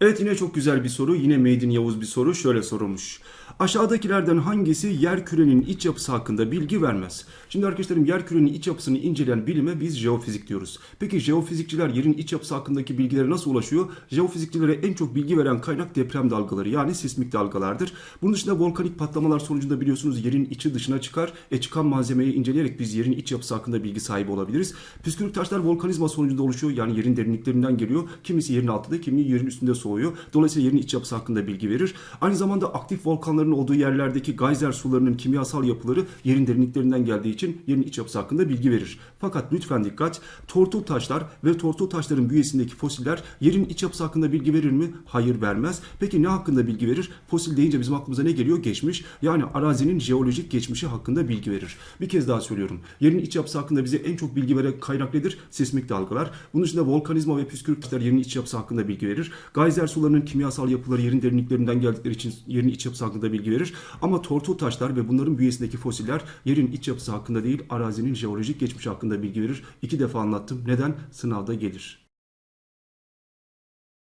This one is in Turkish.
Evet yine çok güzel bir soru. Yine Made in Yavuz bir soru. Şöyle sorulmuş. Aşağıdakilerden hangisi yer kürenin iç yapısı hakkında bilgi vermez? Şimdi arkadaşlarım yer kürenin iç yapısını inceleyen bilime biz jeofizik diyoruz. Peki jeofizikçiler yerin iç yapısı hakkındaki bilgilere nasıl ulaşıyor? Jeofizikçilere en çok bilgi veren kaynak deprem dalgaları yani sismik dalgalardır. Bunun dışında volkanik patlamalar sonucunda biliyorsunuz yerin içi dışına çıkar. E çıkan malzemeyi inceleyerek biz yerin iç yapısı hakkında bilgi sahibi olabiliriz. Püskürük taşlar volkanizma sonucunda oluşuyor. Yani yerin derinliklerinden geliyor. Kimisi yerin altında, kimi yerin üstünde soğuyor. Dolayısıyla yerin iç yapısı hakkında bilgi verir. Aynı zamanda aktif volkanların olduğu yerlerdeki geyser sularının kimyasal yapıları yerin derinliklerinden geldiği için yerin iç yapısı hakkında bilgi verir. Fakat lütfen dikkat. Tortul taşlar ve tortul taşların bünyesindeki fosiller yerin iç yapısı hakkında bilgi verir mi? Hayır vermez. Peki ne hakkında bilgi verir? Fosil deyince bizim aklımıza ne geliyor? Geçmiş. Yani arazinin jeolojik geçmişi hakkında bilgi verir. Bir kez daha söylüyorum. Yerin iç yapısı hakkında bize en çok bilgi veren kaynak nedir? Sismik dalgalar. Bunun dışında volkanizma ve püskürük yerin iç yapısı hakkında bilgi verir. Geyser sularının kimyasal yapıları yerin derinliklerinden geldikleri için yerin iç yapısı hakkında bilgi verir. Ama tortul taşlar ve bunların bünyesindeki fosiller yerin iç yapısı hakkında değil, arazinin jeolojik geçmişi hakkında bilgi verir. İki defa anlattım. Neden? Sınavda gelir.